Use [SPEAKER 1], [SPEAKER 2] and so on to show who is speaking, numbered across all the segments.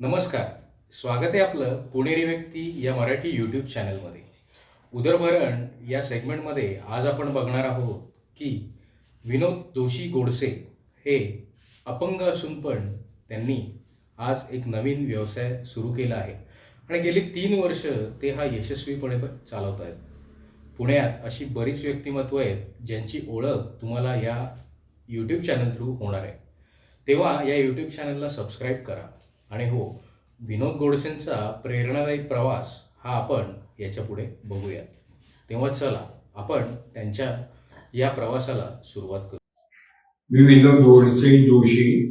[SPEAKER 1] नमस्कार. स्वागत आहे आपलं पुणेरी व्यक्ती या मराठी यूट्यूब चॅनलमध्ये उदरभरण या सेगमेंटमध्ये आज आपण बघणार आहोत की विनोद जोशी गोडसे हे अपंग असून पण त्यांनी आज एक नवीन व्यवसाय सुरू केला आहे. आणि गेली तीन वर्ष ते हा यशस्वीपणे चालवत आहेत पुण्यात अशी बरीच व्यक्तिमत्व आहेत ज्यांची ओळख तुम्हाला या यूट्यूब चॅनल थ्रू होणार आहे. तेव्हा या यूट्यूब चॅनलला सबस्क्राईब करा. आणि हो विनोद गोडसेंचा प्रेरणादायी प्रवास हा आपण याच्यापुढे बघूया. तेव्हा चला आपण त्यांच्या या प्रवासाला सुरुवात करू.
[SPEAKER 2] मी विनोद गोडसे जोशी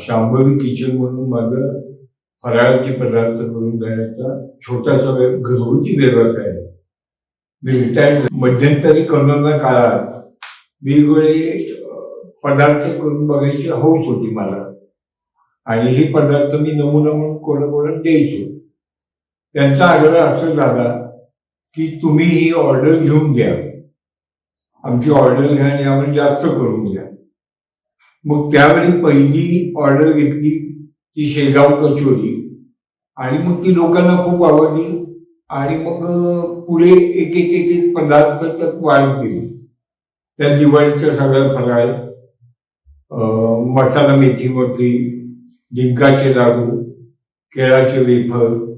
[SPEAKER 2] शांभवी किचन म्हणून माझं फराळाचे पदार्थ करून देण्याचा छोटासा वेळ घरगुती व्यवसाय आहे. मी रिटायर्ड मध्यंतरी करोना काळात वेगवेगळे पदार्थ करून बघायची हौस होती मला. आणि हे पदार्थ मी नमुना म्हणून कोणाकोणाला द्यायचो. त्यांचा आग्रह असं झाला की तुम्ही ही ऑर्डर घेऊन द्या. आमची ऑर्डर घ्या आणि आम्हाला जास्त करून द्या. मग त्यावेळी पहिली ऑर्डर घेतली ती शेगाव कचोरी. आणि मग ती लोकांना खूप आवडली. आणि मग पुढे एक एक एक एक पदार्थ त्यात वाढ केली. त्या दिवाळीचा सगळा फराळ मसाला मेथी मोठी डिंकाचे लाडू केळाचे वेफर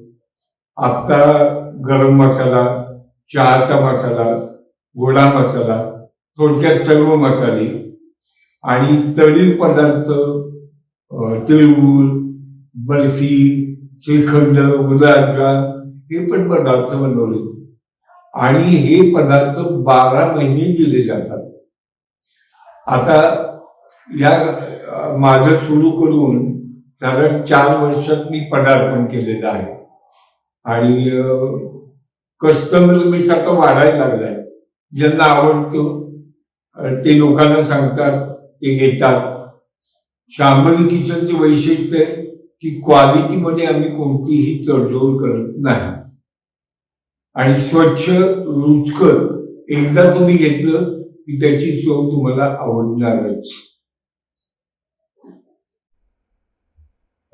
[SPEAKER 2] आत्ता गरम मसाला चहाचा मसाला गोडा मसाला थोडक्यात सर्व मसाले आणि तळीव पदार्थ अ, तिळगुळ बर्फी श्रीखंड गुलाबजाम हे पण पदार्थ बनवले. आणि हे पदार्थ बारा महिने दिले जातात. आता या माझं सुरू करून कारण चार वर्षात मी पदार्पण केलेलं आहे. आणि कस्टमर मी सारखं वाढायला लागलाय. ज्यांना आवडतो ते लोकांना सांगतात ते घेतात. शांभवी किचनचे वैशिष्ट्य आहे की क्वालिटीमध्ये आम्ही कोणतीही तडजोड करत नाही. आणि स्वच्छ रुचकर एकदा तुम्ही घेतलं की त्याची चव तुम्हाला आवडणारच.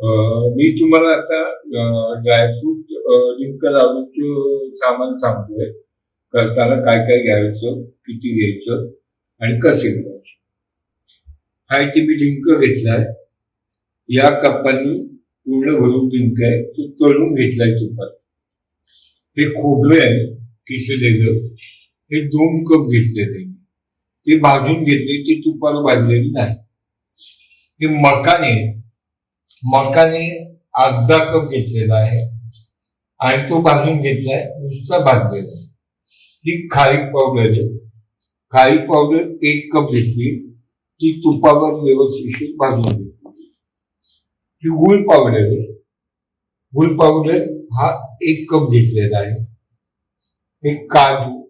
[SPEAKER 2] मी तुम्हाला आता ड्रायफ्रूट लिंक लाडूचं सामान सांगतोय करताना काय काय घ्यायचं किती घ्यायचं आणि कसे घ्यायचं. हा इथे मी डिंक घेतलाय. या कप्पानी पूर्ण भरून लिंक आहे. तो तळून घेतलाय तुपात हे खोबरे आहे किसलेलं. हे दोन कप घेतलेले. ते भाजून घेतले ते तुपाला भाजलेले नाही. हे मकाने आहे. मकाने अर्धा कप घेतलेला आहे आणि तो भाजून घेतलाय नुसता भाजलेला आहे. ही खारीक पावडर आहे. खारीक पावडर एक कप घेतली ती तुपावर व्यवस्थित भाजून घेतली. ही गुळ पावडर आहे. गुळ पावडर हा एक कप घेतलेला आहे. हे काजू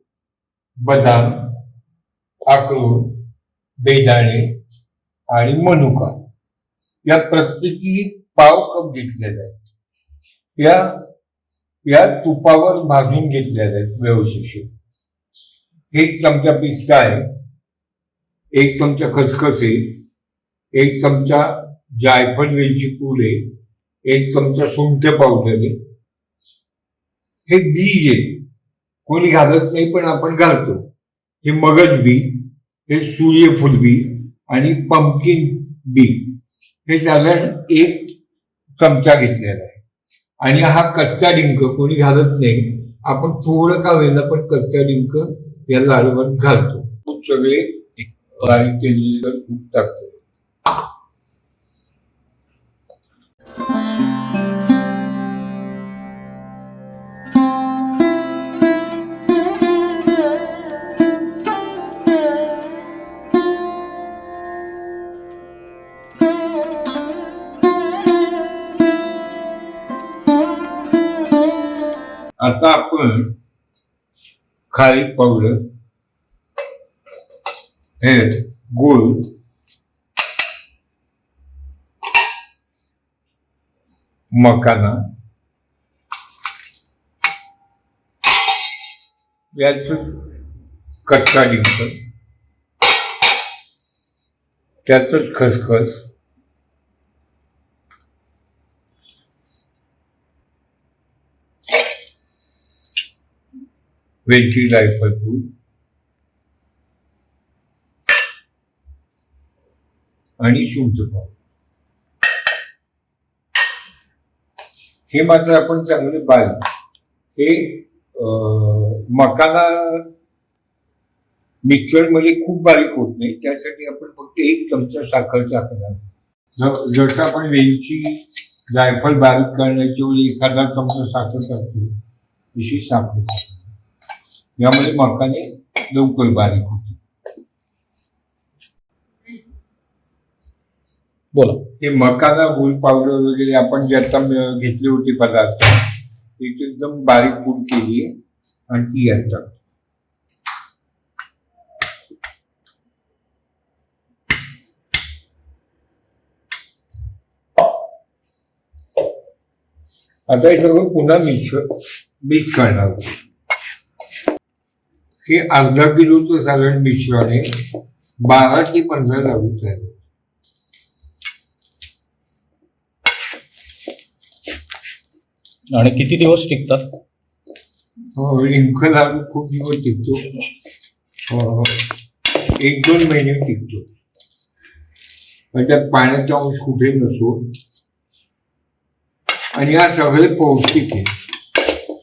[SPEAKER 2] बदाम अक्रोड बेदाणे आणि मनुका. या प्रत्येकी पाव कप घेतलेला आहे या या तुपावर भाजून घेतलेल्या आहेत व्यवस्थित एक चमचा पिस्ता आहे एक चमचा खसखस आहे एक चमचा जायफळ वेलची पूड आहे एक चमचा सुंठ पावडर आहे. हे बीज आहे. कोणी घालत नाही पण आपण घालतो. हे मगज बी हे सूर्यफूल बी आणि पंपकिन बी. हे साधारण एक चमचा घेतलेला आहे. आणि हा कच्चा डिंक कोणी घालत नाही. आपण थोडं का होईना पण कच्चा डिंक या लाडूवर घालतो. खूप सगळे बारीक केलेले खूप टाकतो. आता आपण खारी पावडर हे गुळ. मकाना. याच कच्चा डिंक त्यातच खसखस. वेलची जायफळ पूड आणि शुद्ध पाव हे मात्र आपण चांगले बारीक हे मकाला मिक्सरमध्ये खूप बारीक होत नाही. त्यासाठी आपण फक्त एक चमचा साखर टाकणार. जसं आपण वेलची जायफळ बारीक करण्याच्या वेळी एखादा चमचा साखर टाकतो. तशी साखर. टाकतो. यामध्ये मकाने लवकर बारीक होते.
[SPEAKER 1] बोला.
[SPEAKER 2] हे मकाला गुळ पावडर वगैरे आपण जे आता घेतले होते पदार्थ ते एकदम बारीक पूड केली आहे आणि ती आता आता हे सगळं पुन्हा मिक्स मिक्स करणार हे अर्धा किलोचं साधारण मिश्रण आहे बारा ते पंधरा तयार होतात.
[SPEAKER 1] आणि किती दिवस टिकतात?
[SPEAKER 2] हो लिंक लाडू खूप दिवस टिकतो. हो, एक दोन महिने टिकतो. पण त्यात पाण्याचा अंश कुठे नसो. आणि हा सगळे पौष्टिक आहे.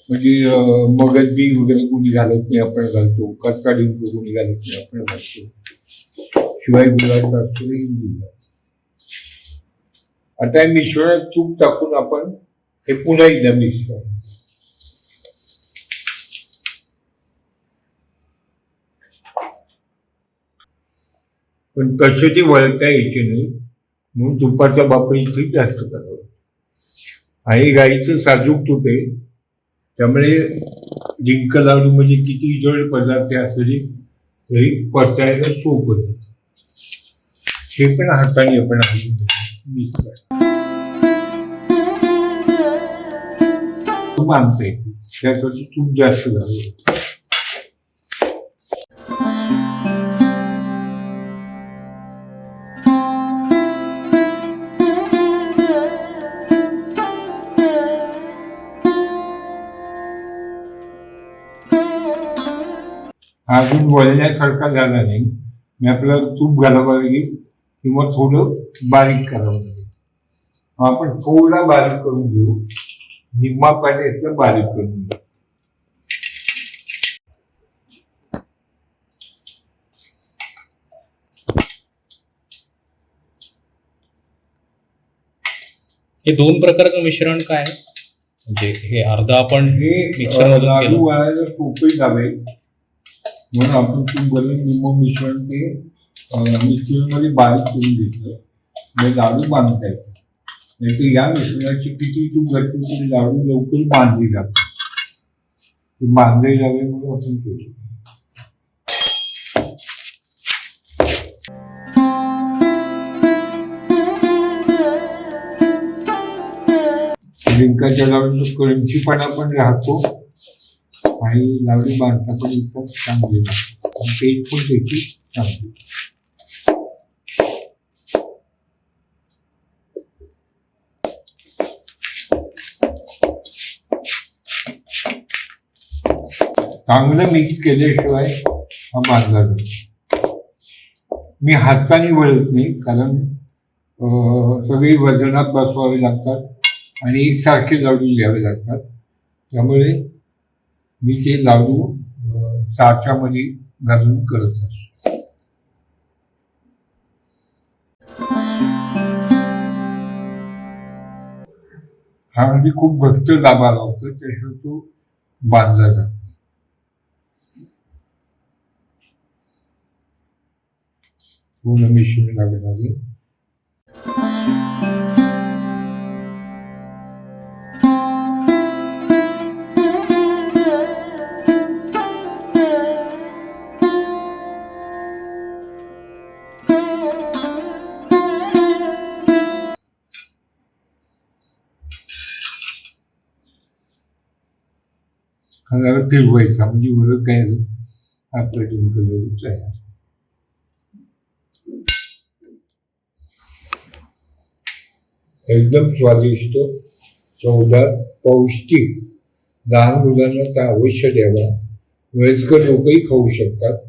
[SPEAKER 2] म्हणजे अं, मगज बी वगैरे कोणी घालत नाही आपण घालतो. कच्चा डिंकू कोणी घालत नाही आपण घालतो. शिवाय गुळाचा असतो हिंदीला आता या मिश्रणात तूप टाकून आपण हे पुन्हा एकदा मिक्स करू पण कसे ते वळता यायचे नाही म्हणून तुपाचा वापर इथे जास्त करावा. आणि गाईचं साजूक तूप आहे. त्यामुळे डिंक लाडू म्हणजे किती जड पदार्थ असले तरी पचायला सोपं हे पण हाताने आपण हलवून तूप आणता त्यासाठी तूप जास्त घालावं अजून वळण्यासारखा झाला नाही. मी आपल्याला तूप घालावं लागेल किंवा थोडं बारीक करावं लागेल. आपण थोडा बारीक करून घेऊ. निम्मा पाण्यातलं बारीक करून घेऊ.
[SPEAKER 1] हे दोन प्रकारचं मिश्रण काय म्हणजे हे अर्धा आपण
[SPEAKER 2] हे
[SPEAKER 1] मिक्सर मधून
[SPEAKER 2] सोपे जावे म्हणून आपण तूप घालून लिंबू मिश्रण ते मिक्सरमध्ये बारीक करून घेतलं. म्हणजे लाडू बांधता येतात नाही तर या मिश्रणाची किती तू घातली तरी लाडू लवकर बांधले जातात. ते बांधले जावे म्हणून आपण केलं. लिंकाच्या लाडूचा क्रंचीपणा पण राहतो. आणि लावणी बांधता पण एकदम चांगले लागतात पण त्याची चांगली चांगलं मिक्स केल्याशिवाय हा बांधला जातो मी हाताने वळत नाही कारण सगळी वजनात बसवावी लागतात आणि एकसारखे लाडू घ्यावे लागतात. त्यामुळे मी ते लाडू साच्यामध्ये घालून करत असतो हा म्हणजे खूप घट्ट दाबा लावतो त्याशिवाय तो बांधला जातो पूर्ण मिश्रण आहे जरा फिरवायचा म्हणजे बरं काय आपलं कलर तयार एकदम स्वादिष्ट चवदार पौष्टिक. लहान मुलांना तर अवश्य द्यावा. वयस्कर लोकही खाऊ शकतात.